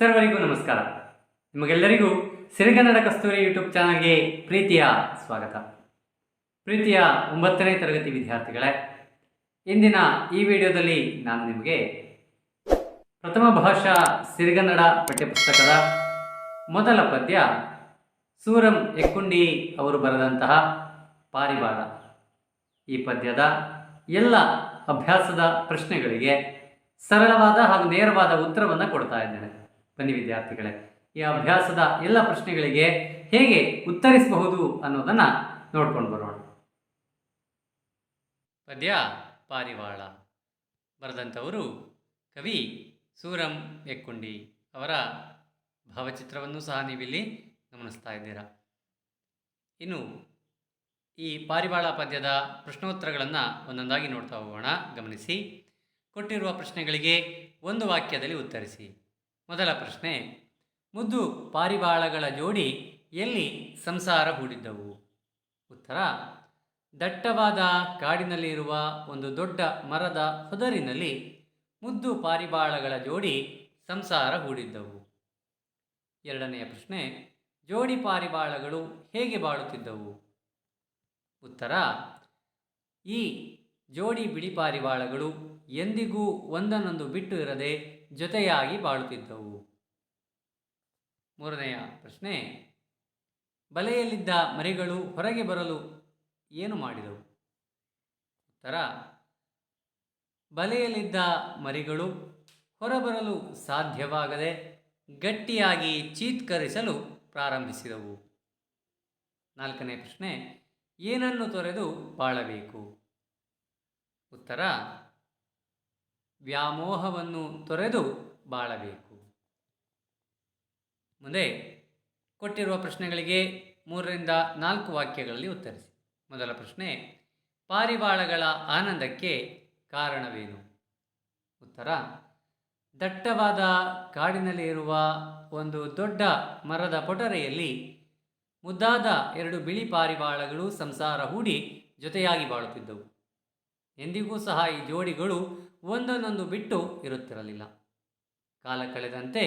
ಸರ್ವರಿಗೂ ನಮಸ್ಕಾರ. ನಿಮಗೆಲ್ಲರಿಗೂ ಸಿರಿಗನ್ನಡ ಕಸ್ತೂರಿ ಯೂಟ್ಯೂಬ್ ಚಾನಲ್ಗೆ ಪ್ರೀತಿಯ ಸ್ವಾಗತ. ಪ್ರೀತಿಯ ಒಂಬತ್ತನೇ ತರಗತಿ ವಿದ್ಯಾರ್ಥಿಗಳೇ, ಇಂದಿನ ಈ ವಿಡಿಯೋದಲ್ಲಿ ನಾನು ನಿಮಗೆ ಪ್ರಥಮ ಭಾಷಾ ಸಿರಿಗನ್ನಡ ಪಠ್ಯಪುಸ್ತಕದ ಮೊದಲ ಪದ್ಯ ಸೂರಂ ಎಕ್ಕುಂಡಿ ಅವರು ಬರೆದಂತಹ ಪಾರಿವಾಳ. ಈ ಪದ್ಯದ ಎಲ್ಲ ಅಭ್ಯಾಸದ ಪ್ರಶ್ನೆಗಳಿಗೆ ಸರಳವಾದ ಹಾಗೂ ನೇರವಾದ ಉತ್ತರವನ್ನು ಕೊಡ್ತಾ ಇದ್ದೇನೆ. ಬನ್ನಿ ವಿದ್ಯಾರ್ಥಿಗಳೇ, ಈ ಅಭ್ಯಾಸದ ಎಲ್ಲ ಪ್ರಶ್ನೆಗಳಿಗೆ ಹೇಗೆ ಉತ್ತರಿಸಬಹುದು ಅನ್ನೋದನ್ನು ನೋಡ್ಕೊಂಡು ಬರೋಣ. ಪದ್ಯ ಪಾರಿವಾಳ. ಬರೆದಂಥವರು ಕವಿ ಸೂರಂ ಎಕ್ಕುಂಡಿ ಅವರ ಭಾವಚಿತ್ರವನ್ನು ಸಹ ನೀವಿಲ್ಲಿ ಗಮನಿಸ್ತಾ ಇದ್ದೀರಾ. ಇನ್ನು ಈ ಪಾರಿವಾಳ ಪದ್ಯದ ಪ್ರಶ್ನೋತ್ತರಗಳನ್ನು ಒಂದೊಂದಾಗಿ ನೋಡ್ತಾ ಹೋಗೋಣ. ಗಮನಿಸಿ, ಕೊಟ್ಟಿರುವ ಪ್ರಶ್ನೆಗಳಿಗೆ ಒಂದು ವಾಕ್ಯದಲ್ಲಿ ಉತ್ತರಿಸಿ. ಮೊದಲ ಪ್ರಶ್ನೆ, ಮುದ್ದು ಪಾರಿವಾಳಗಳ ಜೋಡಿ ಎಲ್ಲಿ ಸಂಸಾರ ಹೂಡಿದ್ದವು? ಉತ್ತರ, ದಟ್ಟವಾದ ಕಾಡಿನಲ್ಲಿರುವ ಒಂದು ದೊಡ್ಡ ಮರದ ಹೊದರಿನಲ್ಲಿ ಮುದ್ದು ಪಾರಿವಾಳಗಳ ಜೋಡಿ ಸಂಸಾರ ಹೂಡಿದ್ದವು. ಎರಡನೆಯ ಪ್ರಶ್ನೆ, ಜೋಡಿ ಪಾರಿವಾಳಗಳು ಹೇಗೆ ಬಾಳುತ್ತಿದ್ದವು? ಉತ್ತರ, ಈ ಜೋಡಿ ಬಿಳಿ ಪಾರಿವಾಳಗಳು ಎಂದಿಗೂ ಒಂದನ್ನೊಂದು ಬಿಟ್ಟು ಇರದೆ ಜೊತೆಯಾಗಿ ಬಾಳುತ್ತಿದ್ದವು. ಮೂರನೆಯ ಪ್ರಶ್ನೆ, ಬಲೆಯಲ್ಲಿದ್ದ ಮರಿಗಳು ಹೊರಗೆ ಬರಲು ಏನು ಮಾಡಿದವು? ಉತ್ತರ, ಬಲೆಯಲ್ಲಿದ್ದ ಮರಿಗಳು ಹೊರಬರಲು ಸಾಧ್ಯವಾಗದೆ ಗಟ್ಟಿಯಾಗಿ ಚೀತ್ಕರಿಸಲು ಪ್ರಾರಂಭಿಸಿದವು. ನಾಲ್ಕನೇ ಪ್ರಶ್ನೆ, ಏನನ್ನು ತೊರೆದು ಬಾಳಬೇಕು? ಉತ್ತರ ವ್ಯಾಮೋಹವನ್ನು ತೊರೆದು ಬಾಳಬೇಕು. ಮುಂದೆ ಕೊಟ್ಟಿರುವ ಪ್ರಶ್ನೆಗಳಿಗೆ ಮೂರರಿಂದ ನಾಲ್ಕು ವಾಕ್ಯಗಳಲ್ಲಿ ಉತ್ತರಿಸಿ. ಮೊದಲ ಪ್ರಶ್ನೆ, ಪಾರಿವಾಳಗಳ ಆನಂದಕ್ಕೆ ಕಾರಣವೇನು? ಉತ್ತರ, ದಟ್ಟವಾದ ಕಾಡಿನಲ್ಲಿ ಇರುವ ಒಂದು ದೊಡ್ಡ ಮರದ ಪೊಟರೆಯಲ್ಲಿ ಮುದ್ದಾದ ಎರಡು ಬಿಳಿ ಪಾರಿವಾಳಗಳು ಸಂಸಾರ ಹೂಡಿ ಜೊತೆಯಾಗಿ ಬಾಳುತ್ತಿದ್ದವು. ಎಂದಿಗೂ ಸಹ ಈ ಜೋಡಿಗಳು ಒಂದನ್ನೊಂದು ಬಿಟ್ಟು ಇರುತ್ತಿರಲಿಲ್ಲ. ಕಾಲ ಕಳೆದಂತೆ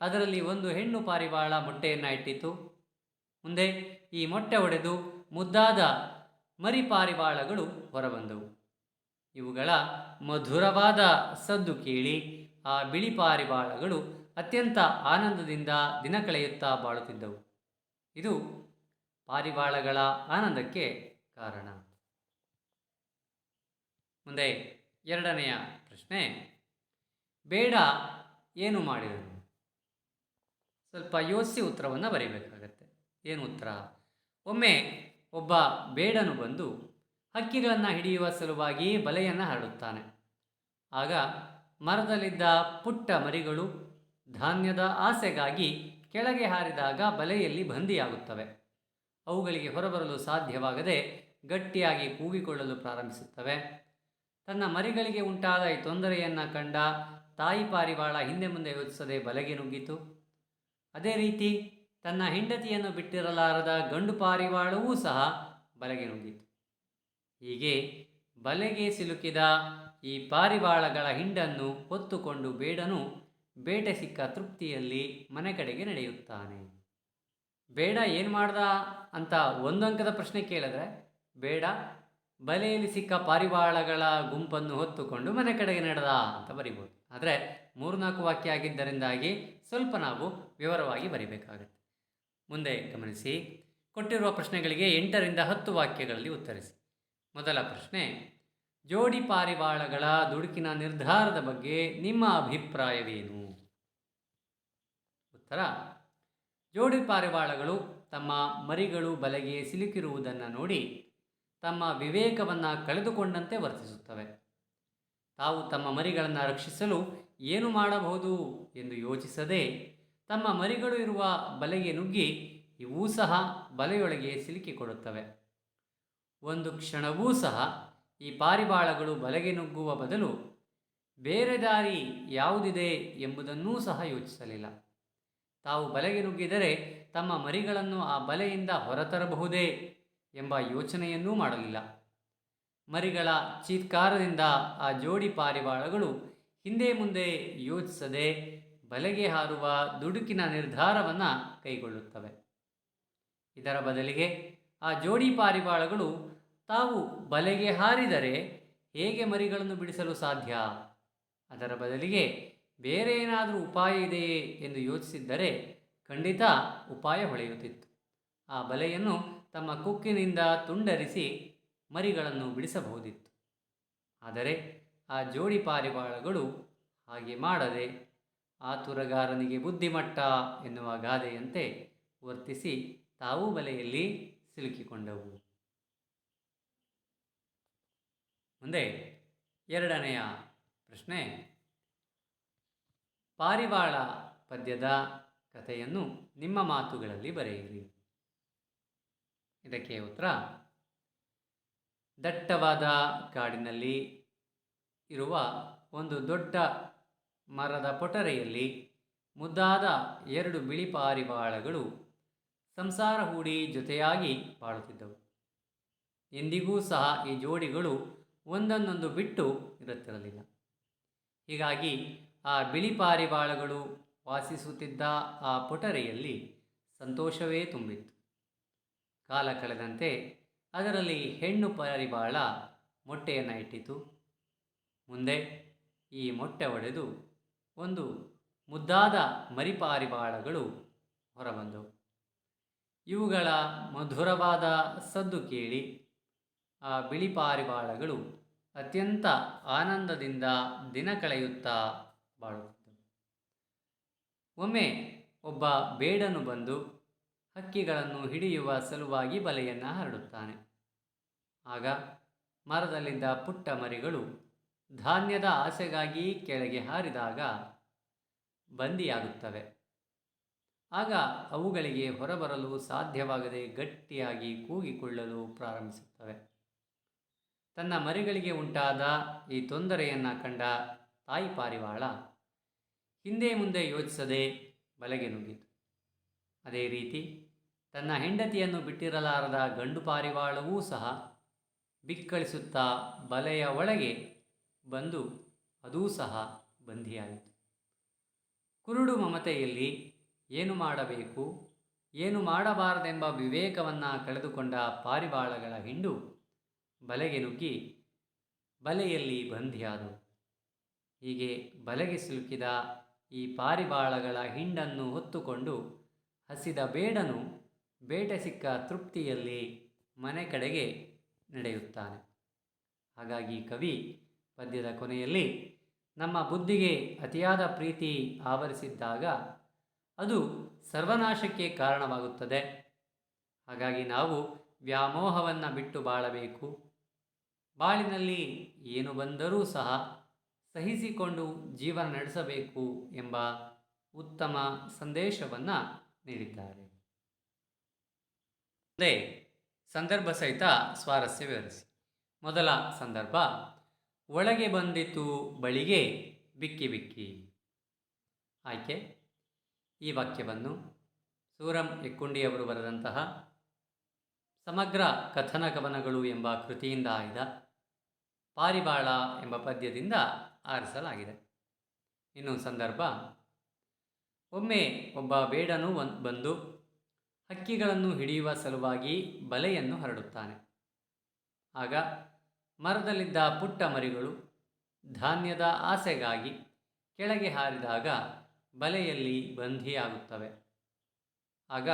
ಅದರಲ್ಲಿ ಒಂದು ಹೆಣ್ಣು ಪಾರಿವಾಳ ಮೊಟ್ಟೆಯನ್ನು ಇಟ್ಟಿತು ಮುಂದೆ ಈ ಮೊಟ್ಟೆ ಒಡೆದು ಮುದ್ದಾದ ಮರಿ ಪಾರಿವಾಳಗಳು ಹೊರಬಂದವು. ಇವುಗಳ ಮಧುರವಾದ ಸದ್ದು ಕೇಳಿ ಆ ಬಿಳಿ ಪಾರಿವಾಳಗಳು ಅತ್ಯಂತ ಆನಂದದಿಂದ ದಿನ ಕಳೆಯುತ್ತಾ ಬಾಳುತ್ತಿದ್ದವು. ಇದು ಪಾರಿವಾಳಗಳ ಆನಂದಕ್ಕೆ ಕಾರಣ. ಮುಂದೆ ಎರಡನೆಯ ಪ್ರಶ್ನೆ, ಬೇಡ ಏನು ಮಾಡಿದನು ಸ್ವಲ್ಪ ಯೋಚಿಸಿ ಉತ್ತರವನ್ನು ಬರೀಬೇಕಾಗತ್ತೆ. ಏನು ಉತ್ತರ? ಒಮ್ಮೆ ಒಬ್ಬ ಬೇಡನು ಬಂದು ಹಕ್ಕಿಗಳನ್ನು ಹಿಡಿಯುವ ಸಲುವಾಗಿ ಬಲೆಯನ್ನು ಹರಡುತ್ತಾನೆ. ಆಗ ಮರದಲ್ಲಿದ್ದ ಪುಟ್ಟ ಮರಿಗಳು ಧಾನ್ಯದ ಆಸೆಗಾಗಿ ಕೆಳಗೆ ಹಾರಿದಾಗ ಬಲೆಯಲ್ಲಿ ಬಂದಿಯಾಗುತ್ತವೆ. ಅವುಗಳಿಗೆ ಹೊರಬರಲು ಸಾಧ್ಯವಾಗದೆ ಗಟ್ಟಿಯಾಗಿ ಕೂಗಿಕೊಳ್ಳಲು ಪ್ರಾರಂಭಿಸುತ್ತವೆ. ತನ್ನ ಮರಿಗಳಿಗೆ ಉಂಟಾದ ಈ ತೊಂದರೆಯನ್ನು ಕಂಡ ತಾಯಿ ಪಾರಿವಾಳ ಹಿಂದೆ ಮುಂದೆ ಯೋಚಿಸದೆ ಬಲೆಗೆ ನುಗ್ಗಿತು ಅದೇ ರೀತಿ ತನ್ನ ಹೆಂಡತಿಯನ್ನು ಬಿಟ್ಟಿರಲಾರದ ಗಂಡು ಪಾರಿವಾಳವೂ ಸಹ ಬಲೆಗೆ ನುಗ್ಗಿತು ಹೀಗೆ ಬಲೆಗೆ ಸಿಲುಕಿದ ಈ ಪಾರಿವಾಳಗಳ ಹಿಂಡನ್ನು ಹೊತ್ತುಕೊಂಡು ಬೇಡನು ಬೇಟೆ ಸಿಕ್ಕ ತೃಪ್ತಿಯಲ್ಲಿ ಮನೆ ಕಡೆಗೆ ನಡೆಯುತ್ತಾನೆ. ಬೇಡ ಏನು ಮಾಡ್ದ ಅಂತ ಒಂದು ಅಂಕದ ಪ್ರಶ್ನೆ ಕೇಳಿದ್ರೆ ಬೇಡ ಬಲೆಯಲ್ಲಿ ಸಿಕ್ಕ ಪಾರಿವಾಳಗಳ ಗುಂಪನ್ನು ಹೊತ್ತುಕೊಂಡು ಮನೆ ಕಡೆಗೆ ನಡೆದ ಅಂತ ಬರಿಬೋದು. ಆದರೆ ಮೂರ್ನಾಲ್ಕು ವಾಕ್ಯ ಆಗಿದ್ದರಿಂದಾಗಿ ಸ್ವಲ್ಪ ನಾವು ವಿವರವಾಗಿ ಬರಿಬೇಕಾಗುತ್ತೆ. ಮುಂದೆ ಗಮನಿಸಿ. ಕೊಟ್ಟಿರುವ ಪ್ರಶ್ನೆಗಳಿಗೆ ಎಂಟರಿಂದ ಹತ್ತು ವಾಕ್ಯಗಳಲ್ಲಿ ಉತ್ತರಿಸಿ. ಮೊದಲ ಪ್ರಶ್ನೆ, ಜೋಡಿ ಪಾರಿವಾಳಗಳ ದುಡುಕಿನ ನಿರ್ಧಾರದ ಬಗ್ಗೆ ನಿಮ್ಮ ಅಭಿಪ್ರಾಯವೇನು? ಉತ್ತರ, ಜೋಡಿ ಪಾರಿವಾಳಗಳು ತಮ್ಮ ಮರಿಗಳು ಬಲೆಗೆ ಸಿಲುಕಿರುವುದನ್ನು ನೋಡಿ ತಮ್ಮ ವಿವೇಕವನ್ನು ಕಳೆದುಕೊಂಡಂತೆ ವರ್ತಿಸುತ್ತವೆ. ತಾವು ತಮ್ಮ ಮರಿಗಳನ್ನು ರಕ್ಷಿಸಲು ಏನು ಮಾಡಬಹುದು ಎಂದು ಯೋಚಿಸದೆ ತಮ್ಮ ಮರಿಗಳು ಇರುವ ಬಲೆಗೆ ನುಗ್ಗಿ ಇವೂ ಸಹ ಬಲೆಯೊಳಗೆ ಸಿಲುಕಿಕೊಡುತ್ತವೆ ಒಂದು ಕ್ಷಣವೂ ಸಹ ಈ ಪಾರಿವಾಳಗಳು ಬಲೆಗೆ ನುಗ್ಗುವ ಬದಲು ಬೇರೆ ದಾರಿ ಯಾವುದಿದೆ ಎಂಬುದನ್ನೂ ಸಹ ಯೋಚಿಸಲಿಲ್ಲ. ತಾವು ಬಲೆಗೆ ನುಗ್ಗಿದರೆ ತಮ್ಮ ಮರಿಗಳನ್ನು ಆ ಬಲೆಯಿಂದ ಹೊರತರಬಹುದೇ? ಎಂಬ ಯೋಚನೆಯನ್ನೂ ಮಾಡಲಿಲ್ಲ. ಮರಿಗಳ ಚೀತ್ಕಾರದಿಂದ ಆ ಜೋಡಿ ಪಾರಿವಾಳಗಳು ಹಿಂದೆ ಮುಂದೆ ಯೋಚಿಸದೆ ಬಲೆಗೆ ಹಾರುವ ದುಡುಕಿನ ನಿರ್ಧಾರವನ್ನು ಕೈಗೊಳ್ಳುತ್ತವೆ. ಇದರ ಬದಲಿಗೆ ಆ ಜೋಡಿ ಪಾರಿವಾಳಗಳು ತಾವು ಬಲೆಗೆ ಹಾರಿದರೆ ಹೇಗೆ ಮರಿಗಳನ್ನು ಬಿಡಿಸಲು ಸಾಧ್ಯ? ಅದರ ಬದಲಿಗೆ ಬೇರೆ ಏನಾದರೂ ಉಪಾಯ ಇದೆಯೇ ಎಂದು ಯೋಚಿಸಿದ್ದರೆ ಖಂಡಿತ ಉಪಾಯ ಹೊಳೆಯುತ್ತಿತ್ತು. ಆ ಬಲೆಯನ್ನು ತಮ್ಮ ಕುಕ್ಕಿನಿಂದ ತುಂಡರಿಸಿ ಮರಿಗಳನ್ನು ಬಿಡಿಸಬಹುದಿತ್ತು. ಆದರೆ ಆ ಜೋಡಿ ಪಾರಿವಾಳಗಳು ಹಾಗೆ ಮಾಡದೆ ಆತುರಗಾರನಿಗೆ ಬುದ್ಧಿಮಟ್ಟ ಎನ್ನುವ ಗಾದೆಯಂತೆ ವರ್ತಿಸಿ ತಾವು ಬಲೆಯಲ್ಲಿ ಸಿಲುಕಿಕೊಂಡವು. ಮುಂದೆ ಎರಡನೆಯ ಪ್ರಶ್ನೆ. ಪಾರಿವಾಳ ಪದ್ಯದ ಕಥೆಯನ್ನು ನಿಮ್ಮ ಮಾತುಗಳಲ್ಲಿ ಬರೆಯಿರಿ. ಇದಕ್ಕೆ ಉತ್ತರ, ದಟ್ಟವಾದ ಕಾಡಿನಲ್ಲಿ ಇರುವ ಒಂದು ದೊಡ್ಡ ಮರದ ಪೊಟರೆಯಲ್ಲಿ ಮುದ್ದಾದ ಎರಡು ಬಿಳಿ ಪಾರಿವಾಳಗಳು ಸಂಸಾರ ಹೂಡಿ ಜೊತೆಯಾಗಿ ಬಾಳುತ್ತಿದ್ದವು. ಎಂದಿಗೂ ಸಹ ಈ ಜೋಡಿಗಳು ಒಂದನ್ನೊಂದು ಬಿಟ್ಟು ಇರುತ್ತಿರಲಿಲ್ಲ. ಹೀಗಾಗಿ ಆ ಬಿಳಿ ಪಾರಿವಾಳಗಳು ವಾಸಿಸುತ್ತಿದ್ದ ಆ ಪೊಟರೆಯಲ್ಲಿ ಸಂತೋಷವೇ ತುಂಬಿತ್ತು. ಕಾಲ ಕಳೆದಂತೆ ಅದರಲ್ಲಿ ಹೆಣ್ಣು ಪರಿಬಾಳ ಮೊಟ್ಟೆಯನ್ನು ಇಟ್ಟಿತು ಮುಂದೆ ಈ ಮೊಟ್ಟೆ ಒಡೆದು ಒಂದು ಮುದ್ದಾದ ಮರಿಪಾರಿವಾಳಗಳು ಹೊರಬಂದವು. ಇವುಗಳ ಮಧುರವಾದ ಸದ್ದು ಕೇಳಿ ಆ ಬಿಳಿ ಪಾರಿವಾಳಗಳು ಅತ್ಯಂತ ಆನಂದದಿಂದ ದಿನ ಕಳೆಯುತ್ತಾ ಬಾಳುತ್ತಿದ್ದವು. ಒಮ್ಮೆ ಒಬ್ಬ ಬೇಡನು ಬಂದು ಹಕ್ಕಿಗಳನ್ನು ಹಿಡಿಯುವ ಸಲುವಾಗಿ ಬಲೆಯನ್ನು ಹರಡುತ್ತಾನೆ. ಆಗ ಮರದಲ್ಲಿದ್ದ ಪುಟ್ಟ ಮರಿಗಳು ಧಾನ್ಯದ ಆಸೆಗಾಗಿ ಕೆಳಗೆ ಹಾರಿದಾಗ ಬಂದಿಯಾಗುತ್ತವೆ. ಆಗ ಅವುಗಳಿಗೆ ಹೊರಬರಲು ಸಾಧ್ಯವಾಗದೆ ಗಟ್ಟಿಯಾಗಿ ಕೂಗಿಕೊಳ್ಳಲು ಪ್ರಾರಂಭಿಸುತ್ತವೆ. ತನ್ನ ಮರಿಗಳಿಗೆ ಉಂಟಾದ ಈ ತೊಂದರೆಯನ್ನು ಕಂಡ ತಾಯಿ ಪಾರಿವಾಳ ಹಿಂದೆ ಮುಂದೆ ಯೋಚಿಸದೆ ಬಲೆಗೆ ನುಗ್ಗಿತು. ಅದೇ ರೀತಿ ತನ್ನ ಹೆಂಡತಿಯನ್ನು ಬಿಟ್ಟಿರಲಾರದ ಗಂಡು ಪಾರಿವಾಳವೂ ಸಹ ಬಿಕ್ಕಳಿಸುತ್ತಾ ಬಲೆಯ ಒಳಗೆ ಬಂದು ಅದೂ ಸಹ ಬಂಧಿಯಾಯಿತು. ಕುರುಡು ಮಮತೆಯಲ್ಲಿ ಏನು ಮಾಡಬೇಕು, ಏನು ಮಾಡಬಾರದೆಂಬ ವಿವೇಕವನ್ನು ಕಳೆದುಕೊಂಡ ಪಾರಿವಾಳಗಳ ಹಿಂಡು ಬಲೆಗೆ ನುಗ್ಗಿ ಬಲೆಯಲ್ಲಿ ಬಂಧಿಯಾದವು. ಹೀಗೆ ಬಲೆಗೆ ಸಿಲುಕಿದ ಈ ಪಾರಿವಾಳಗಳ ಹಿಂಡನ್ನು ಹೊತ್ತುಕೊಂಡು ಹಸಿದ ಬೇಡನು ಬೇಟೆ ಸಿಕ್ಕ ತೃಪ್ತಿಯಲ್ಲಿ ಮನೆ ಕಡೆಗೆ ನಡೆಯುತ್ತಾನೆ. ಹಾಗಾಗಿ ಕವಿ ಪದ್ಯದ ಕೊನೆಯಲ್ಲಿ, ನಮ್ಮ ಬುದ್ಧಿಗೆ ಅತಿಯಾದ ಪ್ರೀತಿ ಆವರಿಸಿದ್ದಾಗ ಅದು ಸರ್ವನಾಶಕ್ಕೆ ಕಾರಣವಾಗುತ್ತದೆ. ಹಾಗಾಗಿ ನಾವು ವ್ಯಾಮೋಹವನ್ನು ಬಿಟ್ಟು ಬಾಳಬೇಕು. ಬಾಳಿನಲ್ಲಿ ಏನು ಬಂದರೂ ಸಹ ಸಹಿಸಿಕೊಂಡು ಜೀವನ ನಡೆಸಬೇಕು ಎಂಬ ಉತ್ತಮ ಸಂದೇಶವನ್ನು ನೀಡಿದ್ದಾರೆ. ಅದೇ ಸಂದರ್ಭ ಸಹಿತ ಸ್ವಾರಸ್ಯ ವಿವರಿಸಿ. ಮೊದಲ ಸಂದರ್ಭ, ಒಳಗೆ ಬಂದಿತು ಬಳಿಗೆ ಬಿಕ್ಕಿ ಬಿಕ್ಕಿ. ಆಯ್ಕೆ, ಈ ವಾಕ್ಯವನ್ನು ಸೂರಂ ಎಕ್ಕುಂಡಿಯವರು ಬರೆದಂತಹ ಸಮಗ್ರ ಕಥನ ಕವನಗಳು ಎಂಬ ಕೃತಿಯಿಂದ ಆಯ್ದ ಪಾರಿಬಾಳ ಎಂಬ ಪದ್ಯದಿಂದ ಆರಿಸಲಾಗಿದೆ. ಇನ್ನು ಸಂದರ್ಭ ಒಮ್ಮೆ ಒಬ್ಬ ಬೇಡನು ಬಂದು ಹಕ್ಕಿಗಳನ್ನು ಹಿಡಿಯುವ ಸಲುವಾಗಿ ಬಲೆಯನ್ನು ಹರಡುತ್ತಾನೆ. ಆಗ ಮರದಲ್ಲಿದ್ದ ಪುಟ್ಟ ಮರಿಗಳು ಧಾನ್ಯದ ಆಸೆಗಾಗಿ ಕೆಳಗೆ ಹಾರಿದಾಗ ಬಲೆಯಲ್ಲಿ ಬಂಧಿಯಾಗುತ್ತವೆ ಆಗ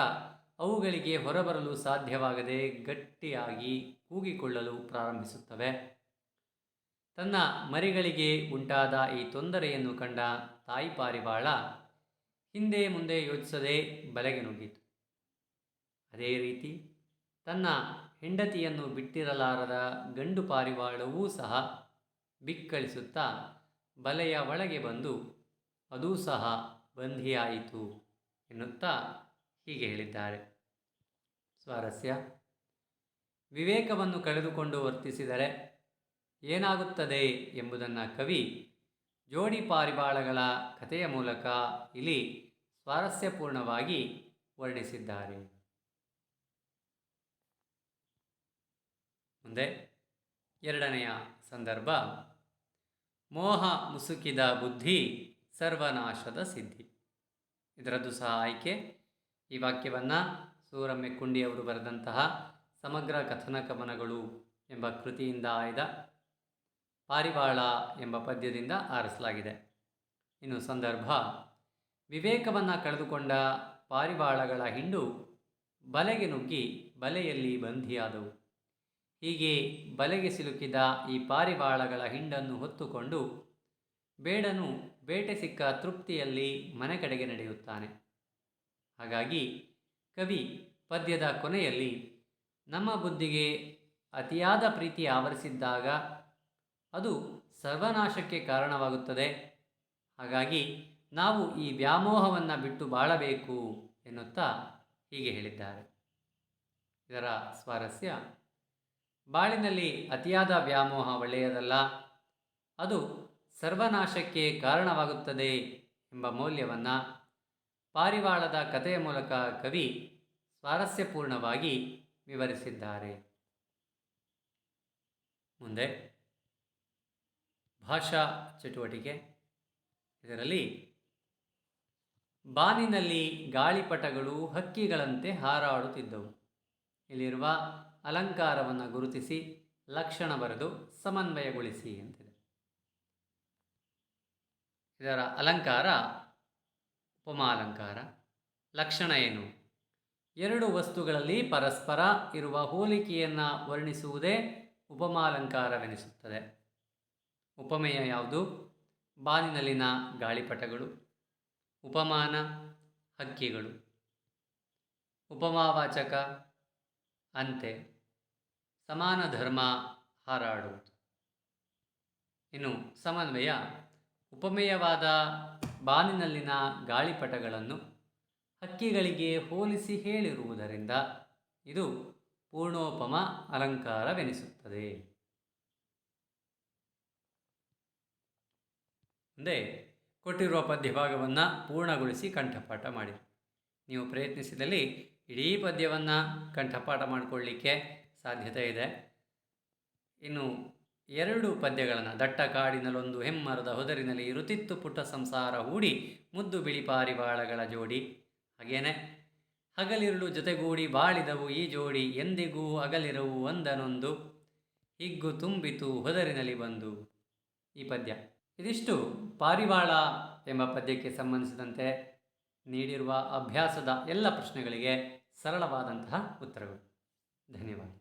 ಅವುಗಳಿಗೆ ಹೊರಬರಲು ಸಾಧ್ಯವಾಗದೆ ಗಟ್ಟಿಯಾಗಿ ಕೂಗಿಕೊಳ್ಳಲು ಪ್ರಾರಂಭಿಸುತ್ತವೆ. ತನ್ನ ಮರಿಗಳಿಗೆ ಉಂಟಾದ ಈ ತೊಂದರೆಯನ್ನು ಕಂಡ ತಾಯಿ ಪಾರಿವಾಳ ಹಿಂದೆ ಮುಂದೆ ಯೋಚಿಸದೆ ಬಲೆಗೆ ನುಗ್ಗಿತು. ಅದೇ ರೀತಿ ತನ್ನ ಹೆಂಡತಿಯನ್ನು ಬಿಟ್ಟಿರಲಾರದ ಗಂಡು ಪಾರಿವಾಳವೂ ಸಹ ಬಿಕ್ಕಳಿಸುತ್ತಾ ಬಲೆಯ ಒಳಗೆ ಬಂದು, ಅದೂ ಸಹ ಬಂಧಿಯಾಯಿತು ಎನ್ನುತ್ತಾ ಹೀಗೆ ಹೇಳಿದ್ದಾರೆ. ಸ್ವಾರಸ್ಯ. ವಿವೇಕವನ್ನು ಕಳೆದುಕೊಂಡು ವರ್ತಿಸಿದರೆ ಏನಾಗುತ್ತದೆ ಎಂಬುದನ್ನು ಕವಿ ಜೋಡಿ ಪಾರಿವಾಳಗಳ ಕಥೆಯ ಮೂಲಕ ಇಲ್ಲಿ ಸ್ವಾರಸ್ಯಪೂರ್ಣವಾಗಿ ವರ್ಣಿಸಿದ್ದಾರೆ. ಮುಂದೆ ಎರಡನೆಯ ಸಂದರ್ಭ. ಮೋಹ ಮುಸುಕಿದ ಬುದ್ಧಿ ಸರ್ವನಾಶದ ಸಿದ್ಧಿ. ಇದರದ್ದು ಸಹ ಆಯ್ಕೆ. ಈ ವಾಕ್ಯವನ್ನು ಸೂರಮ್ಮೆ ಕುಂಡಿಯವರು ಬರೆದಂತಹ ಸಮಗ್ರ ಕಥನ ಕವನಗಳು ಎಂಬ ಕೃತಿಯಿಂದ ಆಯ್ದ ಪಾರಿವಾಳ ಎಂಬ ಪದ್ಯದಿಂದ ಆರಿಸಲಾಗಿದೆ. ಇನ್ನು ಸಂದರ್ಭ. ವಿವೇಕವನ್ನು ಕಳೆದುಕೊಂಡ ಪಾರಿವಾಳಗಳ ಹಿಂಡು ಬಲೆಗೆ ನುಗ್ಗಿ ಬಲೆಯಲ್ಲಿ ಬಂಧಿಯಾದವು. ಹೀಗೆ ಬಲೆಗೆ ಸಿಲುಕಿದ ಈ ಪಾರಿವಾಳಗಳ ಹಿಂಡನ್ನು ಹೊತ್ತುಕೊಂಡು ಬೇಡನು ಬೇಟೆ ಸಿಕ್ಕ ತೃಪ್ತಿಯಲ್ಲಿ ಮನೆ ಕಡೆಗೆ ನಡೆಯುತ್ತಾನೆ. ಹಾಗಾಗಿ ಕವಿ ಪದ್ಯದ ಕೊನೆಯಲ್ಲಿ ನಮ್ಮ ಬುದ್ಧಿಗೆ ಅತಿಯಾದ ಪ್ರೀತಿ ಆವರಿಸಿದ್ದಾಗ ಅದು ಸರ್ವನಾಶಕ್ಕೆ ಕಾರಣವಾಗುತ್ತದೆ. ಹಾಗಾಗಿ ನಾವು ಈ ವ್ಯಾಮೋಹವನ್ನು ಬಿಟ್ಟು ಬಾಳಬೇಕು ಎನ್ನುತ್ತಾ ಹೀಗೆ ಹೇಳಿದ್ದಾರೆ. ಇದರ ಸ್ವಾರಸ್ಯ, ಬಾಳಿನಲ್ಲಿ ಅತಿಯಾದ ವ್ಯಾಮೋಹ ಒಳ್ಳೆಯದಲ್ಲ, ಅದು ಸರ್ವನಾಶಕ್ಕೆ ಕಾರಣವಾಗುತ್ತದೆ ಎಂಬ ಮೌಲ್ಯವನ್ನು ಪಾರಿವಾಳದ ಕಥೆಯ ಮೂಲಕ ಕವಿ ಸ್ವಾರಸ್ಯಪೂರ್ಣವಾಗಿ ವಿವರಿಸಿದ್ದಾರೆ. ಮುಂದೆ ಭಾಷಾ ಚಟುವಟಿಕೆ. ಇದರಲ್ಲಿ ಬಾನಿನಲ್ಲಿ ಗಾಳಿಪಟಗಳು ಹಕ್ಕಿಗಳಂತೆ ಹಾರಾಡುತ್ತಿದ್ದವು. ಇಲ್ಲಿರುವ ಅಲಂಕಾರವನ್ನು ಗುರುತಿಸಿ ಲಕ್ಷಣ ಬರೆದು ಸಮನ್ವಯಗೊಳಿಸಿ ಅಂತಿದೆ. ಇದರ ಅಲಂಕಾರ ಉಪಮಾಲಂಕಾರ ಲಕ್ಷಣ ಏನು? ಎರಡು ವಸ್ತುಗಳಲ್ಲಿ ಪರಸ್ಪರ ಇರುವ ಹೋಲಿಕೆಯನ್ನು ವರ್ಣಿಸುವುದೇ ಉಪಮಾಲಂಕಾರವೆನಿಸುತ್ತದೆ ಉಪಮೇಯ ಯಾವುದು? ಬಾನಿನಲ್ಲಿನ ಗಾಳಿಪಟಗಳು. ಉಪಮಾನ, ಹಕ್ಕಿಗಳು. ಉಪಮಾವಾಚಕ, ಅಂತೆ. ಸಮಾನ ಧರ್ಮ ಹಾರಾಡುವುದು. ಇನ್ನು ಸಮನ್ವಯ. ಉಪಮೇಯವಾದ ಬಾನಿನಲ್ಲಿನ ಗಾಳಿಪಟಗಳನ್ನು ಹಕ್ಕಿಗಳಿಗೆ ಹೋಲಿಸಿ ಹೇಳಿರುವುದರಿಂದ ಇದು ಪೂರ್ಣೋಪಮ ಅಲಂಕಾರವೆನಿಸುತ್ತದೆ. ಮುಂದೆ ಕೊಟ್ಟಿರುವ ಪದ್ಯಭಾಗವನ್ನು ಪೂರ್ಣಗೊಳಿಸಿ ಕಂಠಪಾಠ ಮಾಡಿ. ನೀವು ಪ್ರಯತ್ನಿಸಿದಲ್ಲಿ ಇಡೀ ಪದ್ಯವನ್ನು ಕಂಠಪಾಠ ಮಾಡಿಕೊಳ್ಳಿಕ್ಕೆ ಸಾಧ್ಯತೆ ಇದೆ. ಇನ್ನು ಎರಡು ಪದ್ಯಗಳನ್ನು ದಟ್ಟ ಕಾಡಿನಲ್ಲೊಂದು ಹೆಮ್ಮರದ ಹೊದರಿನಲ್ಲಿ ಇರುತ್ತಿತ್ತು ಪುಟ್ಟ ಸಂಸಾರ ಹೂಡಿ ಮುದ್ದು ಬಿಳಿ ಪಾರಿವಾಳಗಳ ಜೋಡಿ. ಹಾಗೇನೆ, ಹಗಲಿರುಳು ಜೊತೆಗೂಡಿ ಬಾಳಿದವು ಈ ಜೋಡಿ ಎಂದಿಗೂ ಅಗಲಿರವು ಒಂದನೊಂದು. ಹಿಗ್ಗು ತುಂಬಿತು ಹೊದರಿನಲ್ಲಿ ಬಂದು ಈ ಪದ್ಯ. ಇದಿಷ್ಟು ಪಾರಿವಾಳ ಎಂಬ ಪದ್ಯಕ್ಕೆ ಸಂಬಂಧಿಸಿದಂತೆ ನೀಡಿರುವ ಅಭ್ಯಾಸದ ಎಲ್ಲ ಪ್ರಶ್ನೆಗಳಿಗೆ ಸರಳವಾದಂತಹ ಉತ್ತರಗಳು. ಧನ್ಯವಾದ.